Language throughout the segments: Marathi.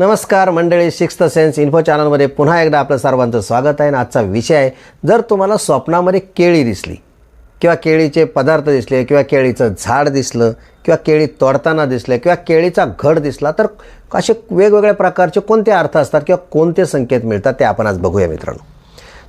नमस्कार मंडळी सिक्स्थ सेन्स इन्फो चॅनलमध्ये पुन्हा एकदा आपलं सर्वांचं स्वागत आहे. आणि आजचा विषय आहे जर तुम्हाला स्वप्नामध्ये केळी दिसली किंवा केळीचे पदार्थ दिसले किंवा केळीचं झाड दिसलं किंवा केळी तोडताना दिसले किंवा केळीचा घड दिसला तर असे वेगवेगळ्या प्रकारचे कोणते अर्थ असतात किंवा कोणते संकेत मिळतात ते आपण आज बघूया मित्रांनो.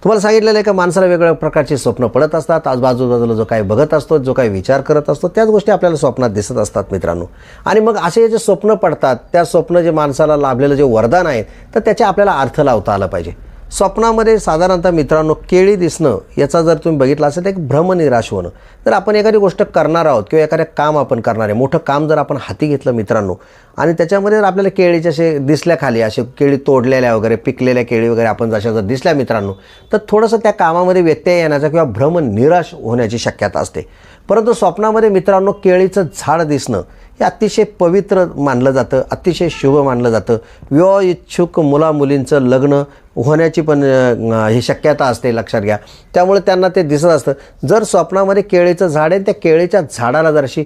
तुम्हाला सांगितलेलं आहे का माणसाला वेगवेगळ्या प्रकारची स्वप्न पडत असतात आजूबाजूला जो काही बघत असतो जो काही विचार करत असतो त्याच गोष्टी आपल्याला स्वप्नात दिसत असतात मित्रांनो. आणि मग असे जे स्वप्न पडतात त्या स्वप्न जे माणसाला लाभलेलं जे वरदान आहे तर त्याचे आपल्याला अर्थ लावता आला पाहिजे. स्वप्नामध्ये साधारणतः मित्रांनो केळी दिसणं याचा जर तुम्ही बघितला असेल तर एक भ्रमनिराश होणं. जर आपण एखादी गोष्ट करणार आहोत किंवा एखादं काम आपण करणार आहे मोठं काम जर आपण हाती घेतलं मित्रांनो आणि त्याच्यामध्ये जर आपल्याला केळीचे असे दिसल्या खाली असे केळी तोडलेल्या वगैरे पिकलेल्या केळी वगैरे आपण जशा जर दिसल्या मित्रांनो तर थोडंसं त्या कामामध्ये व्यत्यय येण्याचा किंवा भ्रम निराश होण्याची शक्यता असते. परंतु स्वप्नामध्ये मित्रांनो केळीचं झाड दिसणं हे अतिशय पवित्र मानलं जातं अतिशय शुभ मानलं जातं. विवाह इच्छुक मुला मुलींचं लग्न होण्याची पण ही शक्यता असते लक्षात घ्या. त्यामुळे त्यांना ते दिसत असतं. जर स्वप्नामध्ये केळीचं झाड आहे त्या केळीच्या झाडाला जर अशी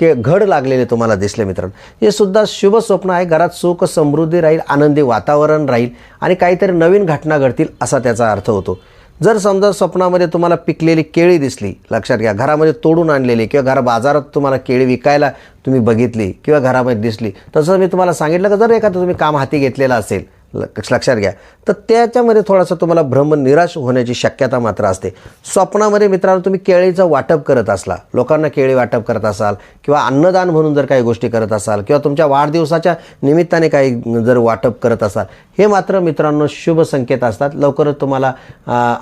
के घड लागलेले तुम्हाला दिसले मित्रांनो. हे सुद्धा शुभ स्वप्न आहे. घरात सुख समृद्धी राहील आनंदी वातावरण राहील आणि काहीतरी नवीन घटना घडतील असा त्याचा अर्थ होतो. जर समजा स्वप्नामध्ये तुम्हाला पिकलेली केळी दिसली लक्षात घ्या घरामध्ये तोडून आणलेली किंवा घरा बाजारात तुम्हाला केळी विकायला तुम्ही बघितली किंवा घरामध्ये दिसली तसं मी तुम्हाला सांगितलं का जर एखादं तुम्ही काम हाती घेतलेलं असेल लक्षात घ्या. तर त्याच्यामध्ये थोडासा तुम्हाला भ्रम निराश होण्याची शक्यता मात्र असते. स्वप्नामध्ये मित्रांनो तुम्ही केळीचं वाटप करत असला लोकांना केळी वाटप करत असाल किंवा अन्नदान म्हणून जर काही गोष्टी करत असाल किंवा तुमच्या वाढदिवसाच्या निमित्ताने काही जर वाटप करत असाल हे मात्र मित्रांनो शुभ संकेत असतात. लवकरच तुम्हाला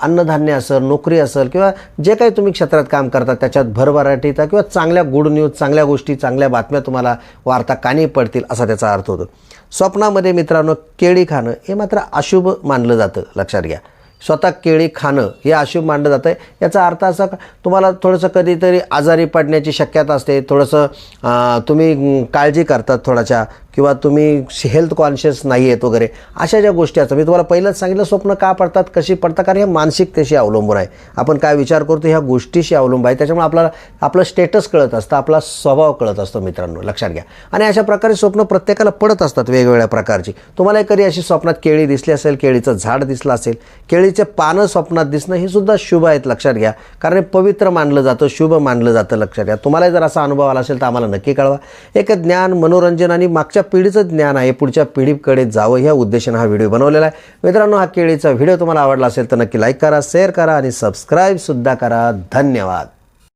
अन्नधान्य असेल नोकरी असेल किंवा जे काही तुम्ही क्षेत्रात काम करता त्याच्यात भरभराटीचा किंवा चांगल्या गुड न्यूज चांगल्या गोष्टी चांगल्या बातम्या तुम्हाला वार्ता कानी पडतील असा त्याचा अर्थ होतो. स्वप्नामध्ये मित्रांनो केळी खा खाणं हे मात्र अशुभ मानलं जातं लक्षात घ्या. स्वतः केळी खाणं हे अशुभ मानलं जातं याचा अर्थ असा का तुम्हाला थोडंसं कधीतरी आजारी पडण्याची शक्यता असते थोडंसं तुम्ही काळजी करतात थोड्याशा किंवा तुम्ही हेल्थ कॉन्शियस नाही आहेत वगैरे अशा ज्या गोष्टी असतात. मी तुम्हाला पहिलंच सांगितलं स्वप्न का पडतात कशी पडतात? कारण हे मानसिकतेशी अवलंबून आहे. आपण काय विचार करतो ह्या गोष्टीशी अवलंबून आहे. त्याच्यामुळे आपल्याला आपलं स्टेटस कळत असतं आपला स्वभाव कळत असतो मित्रांनो लक्षात घ्या. आणि अशा प्रकारे स्वप्न प्रत्येकाला पडत असतात वेगवेगळ्या प्रकारची. तुम्हाला कधी अशी स्वप्नात केळी दिसली असेल केळीचं झाड दिसलं असेल केळीचे पानं स्वप्नात दिसणं हे सुद्धा शुभ आहेत लक्षात घ्या. कारण पवित्र मानलं जातं शुभ मानलं जातं लक्षात घ्या. तुम्हाला जर असा अनुभव आला असेल तर आम्हाला नक्की कळवा. एक ज्ञान मनोरंजन आणि मागच्या पिढीचं ज्ञान आहे पुढच्या पिढीकडे जावं ह्या उद्देशानं हा व्हिडिओ बनवलेला आहे. मित्रांनो हा केळीचा व्हिडिओ तुम्हाला आवडला असेल तर नक्की लाईक करा शेअर करा आणि सबस्क्राईबसुद्धा करा. धन्यवाद.